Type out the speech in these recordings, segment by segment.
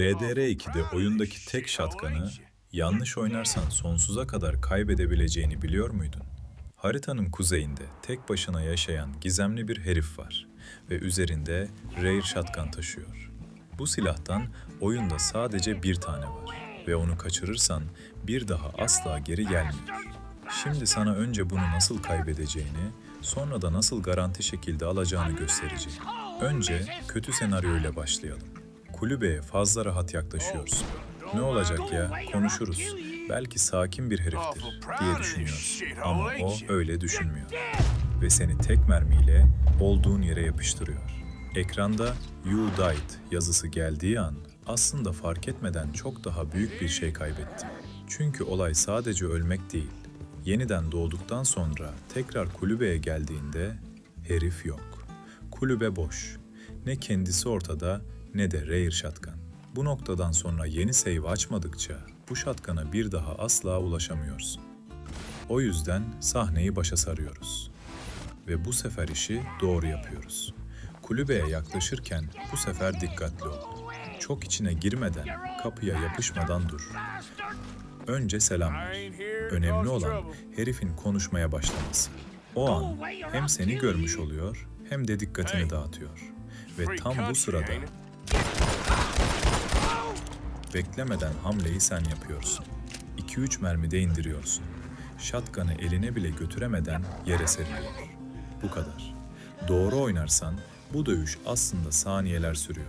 RDR2'de oyundaki tek şatkanı yanlış oynarsan sonsuza kadar kaybedebileceğini biliyor muydun? Haritanın kuzeyinde tek başına yaşayan gizemli bir herif var ve üzerinde Rare Shotgun taşıyor. Bu silahtan oyunda sadece bir tane var ve onu kaçırırsan bir daha asla geri gelmiyor. Şimdi sana önce bunu nasıl kaybedeceğini, sonra da nasıl garanti şekilde alacağını göstereceğim. Önce kötü senaryoyla başlayalım. Kulübeye fazla rahat yaklaşıyorsun. Ne olacak ya, konuşuruz. Belki sakin bir heriftir diye düşünüyorsun. Ama o öyle düşünmüyor. Ve seni tek mermiyle olduğun yere yapıştırıyor. Ekranda You Died yazısı geldiği an aslında fark etmeden çok daha büyük bir şey kaybettim. Çünkü olay sadece ölmek değil. Yeniden doğduktan sonra tekrar kulübeye geldiğinde herif yok. Kulübe boş. Ne kendisi ortada ne de Rare Shotgun. Bu noktadan sonra yeni save açmadıkça bu shotgun'a bir daha asla ulaşamıyorsun. O yüzden sahneyi başa sarıyoruz. Ve bu sefer işi doğru yapıyoruz. Kulübeye yaklaşırken bu sefer dikkatli ol. Çok içine girmeden, kapıya yapışmadan dur. Önce selam ver. Önemli olan herifin konuşmaya başlaması. O an hem seni görmüş oluyor hem de dikkatini dağıtıyor. Ve tam bu sırada beklemeden hamleyi sen yapıyorsun. 2-3 mermi de indiriyorsun. Shotgun'ı eline bile götüremeden yere seriliyor. Bu kadar. Doğru oynarsan bu dövüş aslında saniyeler sürüyor.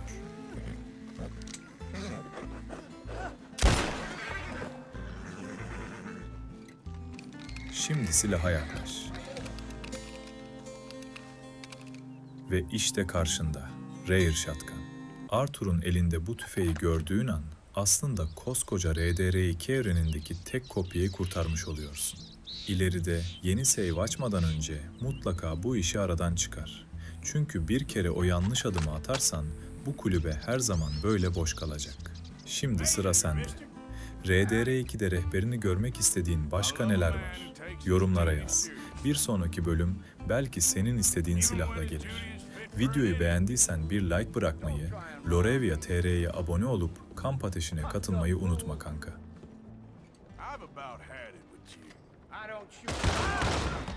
Şimdi silaha yaklaş. Ve işte karşında Rare Shotgun. Arthur'un elinde bu tüfeği gördüğün an aslında koskoca RDR2 evrenindeki tek kopyayı kurtarmış oluyorsun. İleride yeni save açmadan önce mutlaka bu işi aradan çıkar. Çünkü bir kere o yanlış adımı atarsan bu kulübe her zaman böyle boş kalacak. Şimdi sıra sende. RDR2'de rehberini görmek istediğin başka neler var? Yorumlara yaz. Bir sonraki bölüm belki senin istediğin silahla gelir. Videoyu beğendiysen bir like bırakmayı, Lorevia TR'ye abone olup kamp ateşine katılmayı unutma kanka. I've about had it with you. I don't shoot.